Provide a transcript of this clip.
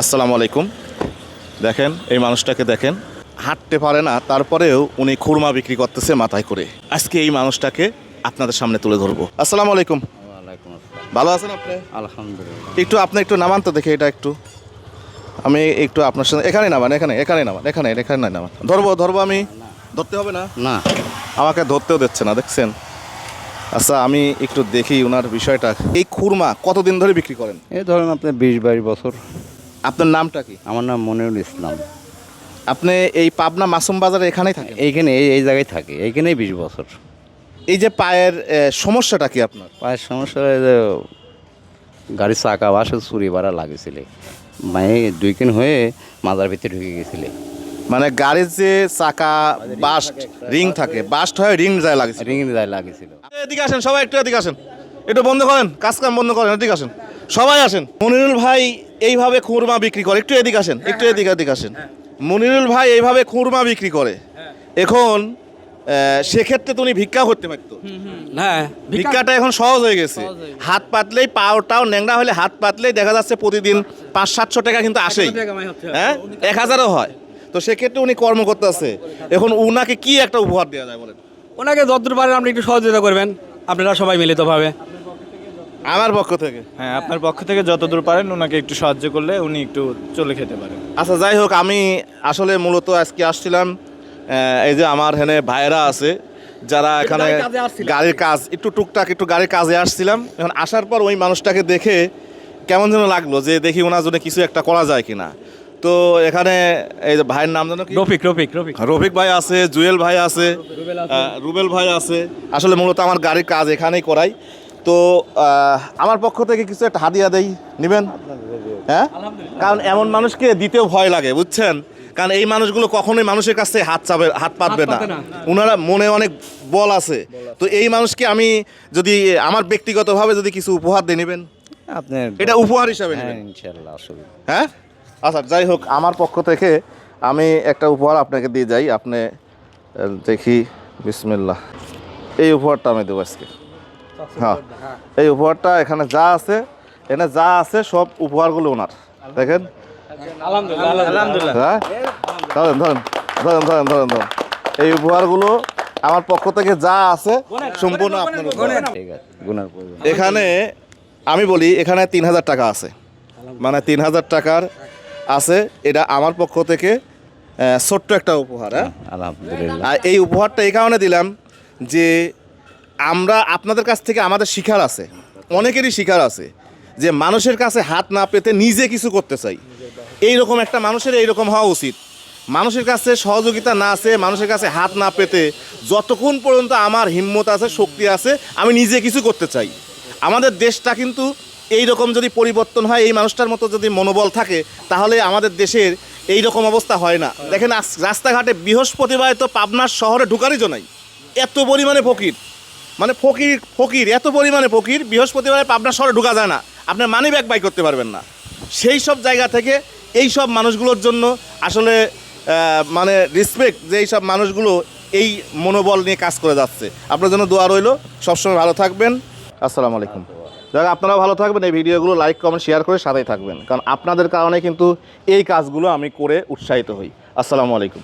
আসসালামু আলাইকুম। দেখেন এই মানুষটাকে দেখেন। হাঁটতে পারে না তারপরেও উনি খুরমা বিক্রি করতেছে মাথায় করে। আজকে এই মানুষটাকে আপনাদের সামনে তুলে ধরবো। আসসালামু আলাইকুম। ভালো আছেন আপনি? আলহামদুলিল্লাহ। একটু আপনি একটু নামান তো দেখে এটা একটু। আমি একটু আপনার সাথে এখানে নামান এখানে এখানে নামান এখানে এখানে নামান। ধরবো ধরবো আমি। ধরতে হবে না? না। আমাকে ধরতেও দিচ্ছে না দেখছেন? আচ্ছা আমি একটু দেখি ওনার বিষয়টা। এই খুরমা কতদিন ধরে বিক্রি করেন? এই ধরেন আপনার বিশ বাইশ বছর। আপনার নামটা কি? আমার নাম মনিরুল ইসলাম। আপনি এই পাবনা মাসুম বাজারে এখানেই থাকেন? এইখানে এই এই জায়গায় থাকে। এইখানেই বিশ বছর। এই যে পায়ের এ, সমস্যাটা কি আপনার? পায়ের সমস্যা এই যে গাড়ির চাকা বাসে চুরি বাড়া লাগেছিল। মানে দুই কিন হয়ে মাজার ভিতরে ঢুকে গেছিলে। মানে গাড়ির যে চাকা বাস্ট রিং থাকে বাস্ট হয়ে রিং যায় লাগে রিঙে যায় লাগেছিল। এদিকে আসেন সবাই একটু এদিকে আসেন। একটু বন্ধ করেন কাজ কাম বন্ধ করেন এদিকে আসেন। সবাই আসেন। মনিরুল ভাই এইভাবে খুরমা বিক্রি করে একটু এদিকে আসেন একটু এদিকে এদিকে আসেন। মনিরুল ভাই এইভাবে খুরমা বিক্রি করে। এখন সেক্ষেত্রে তুমি ভিক্ষা করতে পারতো। হ্যাঁ ভিক্ষাটা এখন সহজ হয়ে গেছে। হাত পাতলেই পাওটাও ন্যাংরা হলে হাত পাতলেই দেখা যাচ্ছে প্রতিদিন পাঁচ সাতশো টাকা কিন্তু আসেই। হ্যাঁ। এক হাজারও হয়। তো সেক্ষেত্রে উনি কর্ম করতেছে এখন উনাকে কি একটা উপহার দেওয়া যায় বলেন? ওনাকে যতদূর পারেন আপনি একটু সহযোগিতা করবেন। আপনারা সবাই মিলিতভাবে। আমার পক্ষ থেকে? হ্যাঁ আপনার পক্ষ থেকে যতদূর পারেন ওনাকে একটু সাহায্য করলে উনি একটু চলে খেতে পারেন। আচ্ছা যাই হোক আমি আসলে মূলত আজকে আসছিলাম এই যে আমার হেনে ভাইয়েরা আছে যারা এখানে গাড়ির কাজে আসছিলেন। গাড়ির কাজ একটু টুকটাক একটু গাড়ির কাজে আসছিলাম। এখন আসার পর ওই মানুষটাকে দেখে কেমন যেন লাগল যে দেখি ওনার জন্য কিছু একটা করা যায় কিনা। তো এখানে এই যে ভাইয়ের নাম যেন রফিক রফিক রফিক। রফিক ভাই আছে জুয়েল ভাই আছে রুবেল ভাই আছে। আসলে মূলত আমার গাড়ির কাজ এখানেই করাই। তো আমার পক্ষ থেকে কিছু একটা হাদিয়া দেই। নেবেন? হ্যাঁ? কারণ এমন মানুষকে দিতেও ভয় লাগে বুঝছেন? কারণ এই মানুষগুলো কখনোই মানুষের কাছে হাত চাবে হাত পাতবে না। ওনারা মনে অনেক বল আছে। তো এই মানুষকে আমি যদি আমার ব্যক্তিগতভাবে যদি কিছু উপহার দিয়ে নেবেন? এটা উপহার হিসাবে হ্যাঁ হ্যাঁ? আচ্ছা যাই হোক আমার পক্ষ থেকে আমি একটা উপহার আপনাকে দিয়ে যাই। আপনি দেখি বিসমিল্লাহ। এই উপহারটা আমি দেবো আজকে। হ্যাঁ। এই উপহারটা এখানে যা আছে এখানে যা আছে সব উপহারগুলো ওনার। দেখেন? আলহামদুলিল্লাহ হ্যাঁ? ধরেন ধরেন ধরেন ধরেন ধরেন ধরেন। এই উপহারগুলো আমার পক্ষ থেকে যা আছে সম্পূর্ণ আপনার এখানে আমি বলি এখানে তিন হাজার টাকা আছে। মানে তিন হাজার টাকার আছে এটা আমার পক্ষ থেকে ছোট্ট একটা উপহার হ্যাঁ আলহামদুলিল্লাহ। আর এই উপহারটা এই কারণে দিলাম যে আমরা আপনাদের কাছ থেকে আমাদের শিখার আছে, অনেকেরই শিখার আছে যে মানুষের কাছে হাত না পেতে নিজে কিছু করতে চাই। এই রকম একটা মানুষের এই রকম হওয়া উচিত। মানুষের কাছে সহযোগিতা না আছে, মানুষের কাছে হাত না পেতে যতক্ষণ পর্যন্ত আমার হিম্মত আছে, শক্তি আছে, আমি নিজে কিছু করতে চাই। আমাদের দেশটা কিন্তু এই রকম যদি পরিবর্তন হয়, এই মানুষটার মতো যদি মনোবল থাকে, তাহলে আমাদের দেশের এই রকম অবস্থা হয় না। দেখেন রাস্তাঘাটে বৃহস্পতিবার তো পাবনার শহরে ঢুকারই নাই। এত পরিমাণে ফকির। মানে ফকির ফকির, এত পরিমাণে ফকির, বৃহস্পতিবারে পাবনা শহরে ঢোকা যায় না। আপনার মানি ব্যাগ বাই করতে পারবেন না। সেই সব জায়গা থেকে এই সব মানুষগুলোর জন্য আসলে মানে রেসপেক্ট যে এই সব মানুষগুলো এই মনোবল নিয়ে কাজ করে যাচ্ছে। আপনার জন্য দোয়া রইল। সবসময় ভালো থাকবেন। আসসালামু আলাইকুম। যাক আপনারা ভালো থাকবেন। এই ভিডিওগুলো লাইক কমেন্ট শেয়ার করে সাথেই থাকবেন। কারণ আপনাদের কারণে কিন্তু এই কাজগুলো আমি করে উৎসাহিত হই। আসসালামু আলাইকুম।